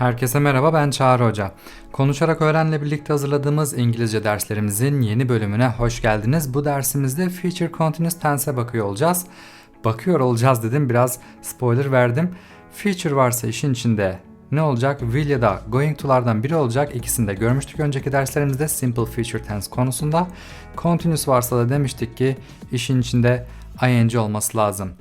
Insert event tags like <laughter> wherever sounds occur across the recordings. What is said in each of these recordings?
Herkese merhaba ben Çağrı Hoca. Konuşarak Öğren'le birlikte hazırladığımız İngilizce derslerimizin yeni bölümüne hoş geldiniz. Bu dersimizde Future Continuous Tense'e bakıyor olacağız. Bakıyor olacağız dedim biraz spoiler verdim. Future varsa işin içinde ne olacak? Will ya da going to'lardan biri olacak. İkisini de görmüştük önceki derslerimizde Simple Future Tense konusunda. Continuous varsa da demiştik ki işin içinde ing olması lazım.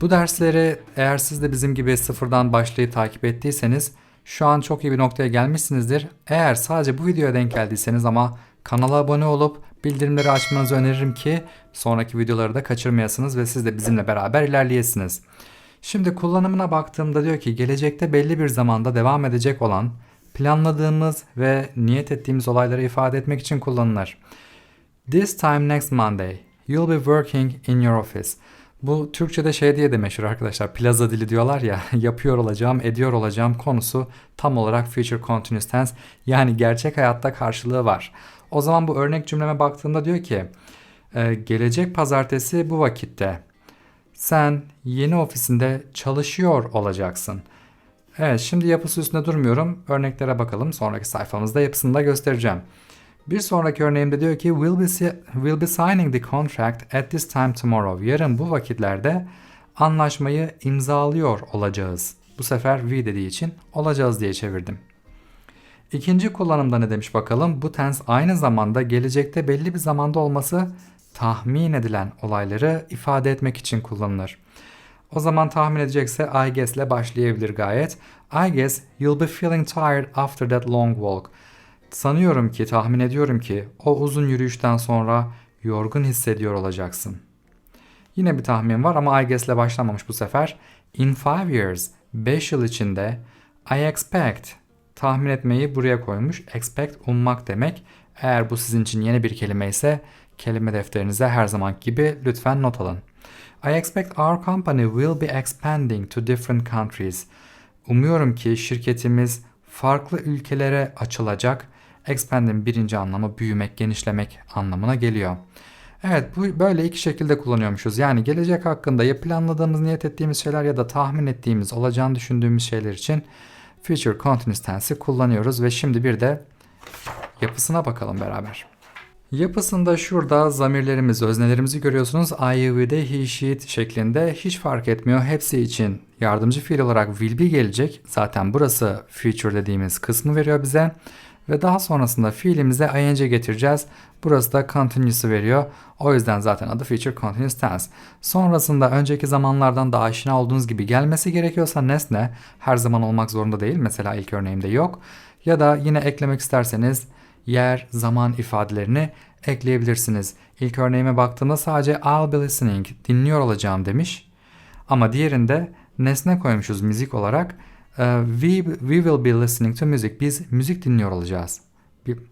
Bu dersleri eğer siz de bizim gibi sıfırdan başlayıp takip ettiyseniz şu an çok iyi bir noktaya gelmişsinizdir. Eğer sadece bu videoya denk geldiyseniz ama kanala abone olup bildirimleri açmanızı öneririm ki sonraki videoları da kaçırmayasınız ve siz de bizimle beraber ilerleyesiniz. Şimdi kullanımına baktığımda diyor ki gelecekte belli bir zamanda devam edecek olan planladığımız ve niyet ettiğimiz olayları ifade etmek için kullanılır. This time next Monday, you'll be working in your office. Bu Türkçe'de şey diye de meşhur arkadaşlar. Plaza dili diyorlar ya. <laughs> Yapıyor olacağım, ediyor olacağım konusu tam olarak future continuous tense. Yani gerçek hayatta karşılığı var. O zaman bu örnek cümleme baktığımda diyor ki e, gelecek pazartesi bu vakitte sen yeni ofisinde çalışıyor olacaksın. Evet şimdi yapısı üstünde durmuyorum. Örneklere bakalım. Sonraki sayfamızda yapısını da göstereceğim. Bir sonraki örneğimde diyor ki we'll be, we'll be signing the contract at this time tomorrow. Yarın bu vakitlerde anlaşmayı imzalıyor olacağız. Bu sefer we dediği için olacağız diye çevirdim. İkinci kullanımda ne demiş bakalım? Bu tense aynı zamanda gelecekte belli bir zamanda olması tahmin edilen olayları ifade etmek için kullanılır. O zaman tahmin edecekse I guess ile başlayabilir gayet. I guess you'll be feeling tired after that long walk. Sanıyorum ki, tahmin ediyorum ki o uzun yürüyüşten sonra yorgun hissediyor olacaksın. Yine bir tahmin var ama I guess ile başlamamış bu sefer. In five years, 5 yıl içinde I expect, tahmin etmeyi buraya koymuş. Expect ummak demek. Eğer bu sizin için yeni bir kelime ise kelime defterinize her zaman gibi lütfen not alın. I expect our company will be expanding to different countries. Umuyorum ki şirketimiz farklı ülkelere açılacak Expand'in birinci anlamı büyümek, genişlemek anlamına geliyor. Evet bu böyle iki şekilde kullanıyormuşuz. Yani gelecek hakkında ya planladığımız, niyet ettiğimiz şeyler ya da tahmin ettiğimiz, olacağını düşündüğümüz şeyler için future continuous tense'i kullanıyoruz ve şimdi bir de yapısına bakalım beraber. Yapısında şurada zamirlerimiz, öznelerimizi görüyorsunuz. I, you, they, he, she şeklinde hiç fark etmiyor. Hepsi için yardımcı fiil olarak will be gelecek. Zaten burası future dediğimiz kısmı veriyor bize. Ve daha sonrasında fiilimize ing getireceğiz. Burası da continuous'ı veriyor. O yüzden zaten adı future continuous tense. Sonrasında önceki zamanlardan da aşina olduğunuz gibi gelmesi gerekiyorsa nesne her zaman olmak zorunda değil. Mesela ilk örneğimde yok. Ya da yine eklemek isterseniz yer, zaman ifadelerini ekleyebilirsiniz. İlk örneğime baktığımda sadece I'll be listening, dinliyor olacağım demiş. Ama diğerinde nesne koymuşuz müzik olarak. Ee, we, we will be listening to music. Biz müzik dinliyor olacağız.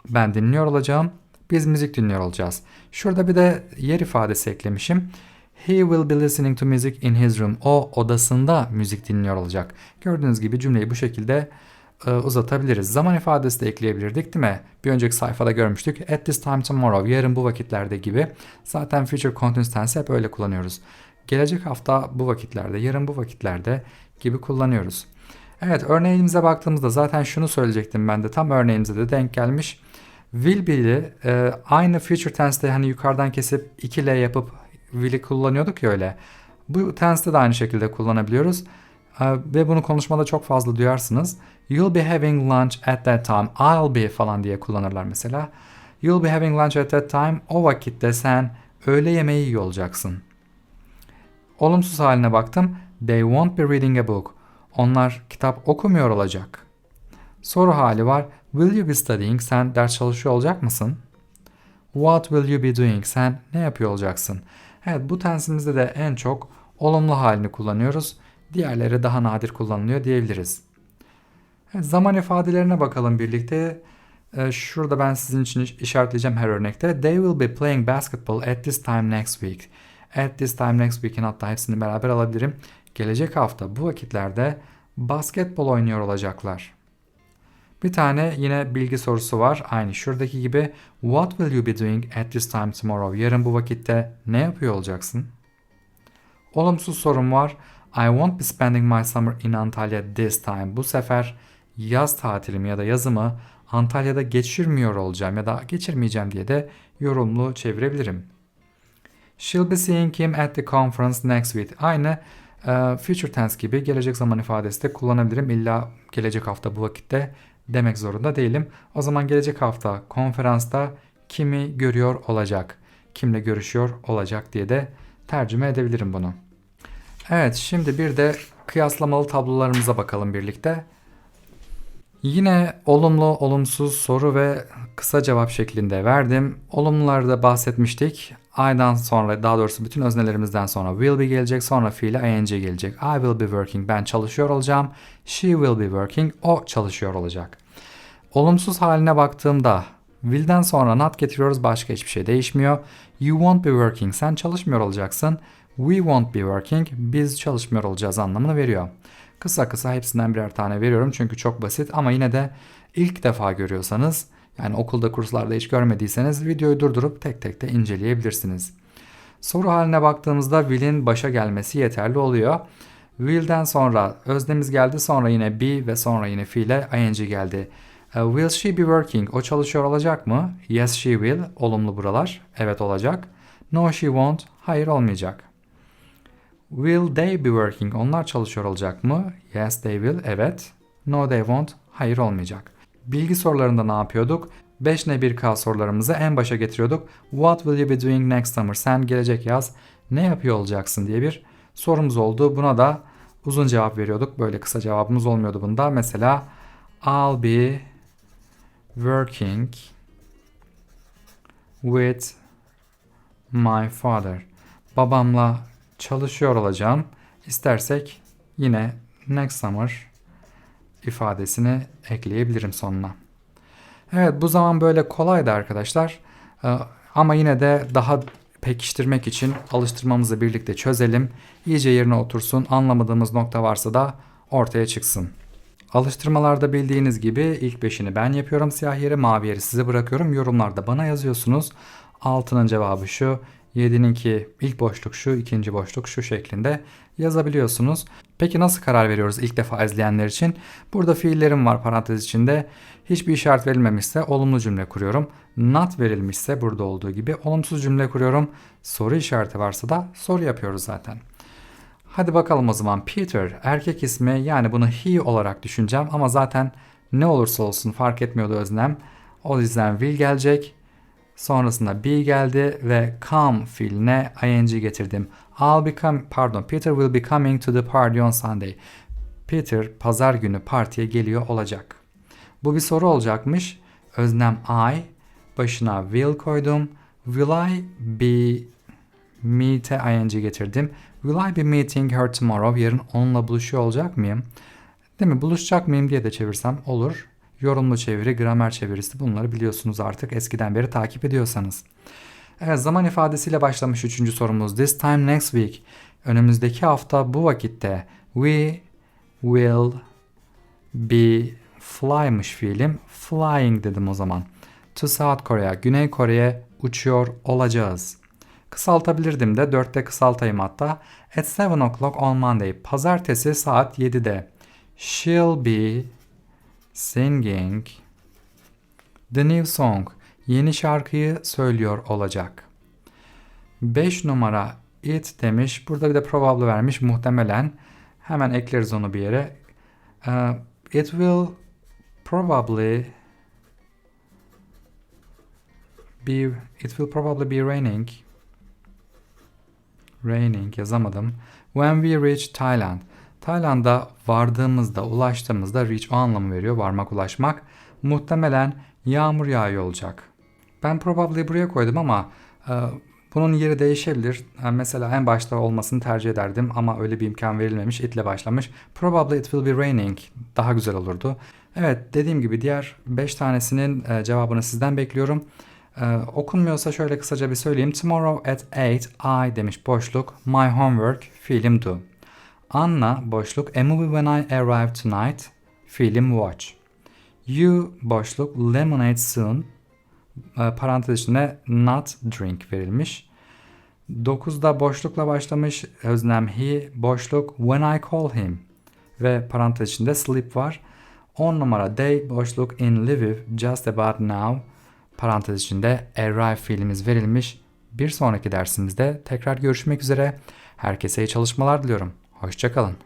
Ben dinliyor olacağım. Biz müzik dinliyor olacağız. Şurada bir de yer ifadesi eklemişim. He will be listening to music in his room. O odasında müzik dinliyor olacak. Gördüğünüz gibi cümleyi bu şekilde e, uzatabiliriz. Zaman ifadesi de ekleyebilirdik değil mi? Bir önceki sayfada görmüştük. At this time tomorrow. Yarın bu vakitlerde gibi. Zaten future continuous tense hep öyle kullanıyoruz. Gelecek hafta bu vakitlerde, yarın bu vakitlerde gibi kullanıyoruz. Evet örneğimize baktığımızda zaten şunu söyleyecektim ben de tam örneğimize de denk gelmiş. Will be'li e, aynı future tense'de hani yukarıdan kesip 2L yapıp will'i kullanıyorduk ya öyle. Bu tense'de de aynı şekilde kullanabiliyoruz. E, ve bunu konuşmada çok fazla duyarsınız. You'll be having lunch at that time. I'll be falan diye kullanırlar mesela. You'll be having lunch at that time. O vakitte sen öğle yemeği yiyor olacaksın. Olumsuz haline baktım. They won't be reading a book. Onlar kitap okumuyor olacak. Soru hali var. Will you be studying? Sen ders çalışıyor olacak mısın? What will you be doing? Sen ne yapıyor olacaksın? Evet bu tensimizde de en çok olumlu halini kullanıyoruz. Diğerleri daha nadir kullanılıyor diyebiliriz. Evet, zaman ifadelerine bakalım birlikte. Ee, şurada ben sizin için işaretleyeceğim her örnekte. They will be playing basketball at this time next week. At this time next week'in hatta hepsini beraber alabilirim gelecek hafta bu vakitlerde basketbol oynuyor olacaklar. Bir tane yine bilgi sorusu var. Aynı şuradaki gibi. What will you be doing at this time tomorrow? Yarın bu vakitte ne yapıyor olacaksın? Olumsuz sorum var. I won't be spending my summer in Antalya this time. Bu sefer yaz tatilimi ya da yazımı Antalya'da geçirmiyor olacağım ya da geçirmeyeceğim diye de yorumlu çevirebilirim. She'll be seeing him at the conference next week. Aynı future tense gibi gelecek zaman ifadesi de kullanabilirim. İlla gelecek hafta bu vakitte demek zorunda değilim. O zaman gelecek hafta konferansta kimi görüyor olacak, kimle görüşüyor olacak diye de tercüme edebilirim bunu. Evet şimdi bir de kıyaslamalı tablolarımıza bakalım birlikte. Yine olumlu, olumsuz soru ve kısa cevap şeklinde verdim. Olumlularda bahsetmiştik. I'dan sonra daha doğrusu bütün öznelerimizden sonra will be gelecek sonra fiile ing gelecek. I will be working ben çalışıyor olacağım. She will be working o çalışıyor olacak. Olumsuz haline baktığımda will'den sonra not getiriyoruz başka hiçbir şey değişmiyor. You won't be working sen çalışmıyor olacaksın. We won't be working biz çalışmıyor olacağız anlamını veriyor. Kısa kısa hepsinden birer tane veriyorum çünkü çok basit ama yine de ilk defa görüyorsanız yani okulda kurslarda hiç görmediyseniz videoyu durdurup tek tek de inceleyebilirsiniz. Soru haline baktığımızda will'in başa gelmesi yeterli oluyor. Will'den sonra öznemiz geldi sonra yine be ve sonra yine fiile ing geldi. Uh, will she be working? O çalışıyor olacak mı? Yes she will. Olumlu buralar. Evet olacak. No she won't. Hayır olmayacak. Will they be working? Onlar çalışıyor olacak mı? Yes they will. Evet. No they won't. Hayır olmayacak. Bilgi sorularında ne yapıyorduk? 5 ne 1K sorularımızı en başa getiriyorduk. What will you be doing next summer? Sen gelecek yaz ne yapıyor olacaksın diye bir sorumuz oldu. Buna da uzun cevap veriyorduk. Böyle kısa cevabımız olmuyordu bunda. Mesela I'll be working with my father. Babamla çalışıyor olacağım. İstersek yine next summer ifadesini ekleyebilirim sonuna. Evet bu zaman böyle kolaydı arkadaşlar. Ee, ama yine de daha pekiştirmek için alıştırmamızı birlikte çözelim. İyice yerine otursun. Anlamadığımız nokta varsa da ortaya çıksın. Alıştırmalarda bildiğiniz gibi ilk beşini ben yapıyorum siyah yeri, mavi yeri size bırakıyorum. Yorumlarda bana yazıyorsunuz. Altının cevabı şu, 7'ninki ilk boşluk şu, ikinci boşluk şu şeklinde yazabiliyorsunuz. Peki nasıl karar veriyoruz ilk defa izleyenler için? Burada fiillerim var parantez içinde. Hiçbir işaret verilmemişse olumlu cümle kuruyorum. Not verilmişse burada olduğu gibi olumsuz cümle kuruyorum. Soru işareti varsa da soru yapıyoruz zaten. Hadi bakalım o zaman Peter erkek ismi yani bunu he olarak düşüneceğim ama zaten ne olursa olsun fark etmiyordu özlem. O yüzden will gelecek. Sonrasında be geldi ve come fiiline ing getirdim. I'll become pardon Peter will be coming to the party on Sunday. Peter pazar günü partiye geliyor olacak. Bu bir soru olacakmış. Öznem I başına will koydum. Will I be meet'e ing getirdim. Will I be meeting her tomorrow? Yarın onunla buluşuyor olacak mıyım? Değil mi? Buluşacak mıyım diye de çevirsem olur. Yorumlu çeviri, gramer çevirisi bunları biliyorsunuz artık eskiden beri takip ediyorsanız. Evet zaman ifadesiyle başlamış üçüncü sorumuz. This time next week. Önümüzdeki hafta bu vakitte. We will be flymış fiilim. Flying dedim o zaman. To South Korea. Güney Kore'ye uçuyor olacağız. Kısaltabilirdim de 4'te kısaltayım hatta. At 7 o'clock on Monday. Pazartesi saat 7'de. She'll be singing the new song. Yeni şarkıyı söylüyor olacak. 5 numara it demiş. Burada bir de probably vermiş. Muhtemelen. Hemen ekleriz onu bir yere. Uh, it will probably be it will probably be raining raining yazamadım. When we reach Thailand. Tayland'a vardığımızda, ulaştığımızda reach o anlamı veriyor. Varmak, ulaşmak. Muhtemelen yağmur yağıyor olacak. Ben probably buraya koydum ama e, bunun yeri değişebilir. Yani e, mesela en başta olmasını tercih ederdim ama öyle bir imkan verilmemiş. It ile başlamış. Probably it will be raining. Daha güzel olurdu. Evet dediğim gibi diğer 5 tanesinin e, cevabını sizden bekliyorum. Ee, okunmuyorsa şöyle kısaca bir söyleyeyim. Tomorrow at 8 I demiş boşluk. My homework fiilim do. Anna boşluk. A movie when I arrive tonight fiilim watch. You boşluk. Lemonade soon e, parantez içinde not drink verilmiş. 9'da boşlukla başlamış. Özlem he boşluk when I call him ve parantez içinde sleep var. 10 numara Day boşluk in Lviv just about now parantez içinde arrive fiilimiz verilmiş. Bir sonraki dersimizde tekrar görüşmek üzere. Herkese iyi çalışmalar diliyorum. Hoşçakalın.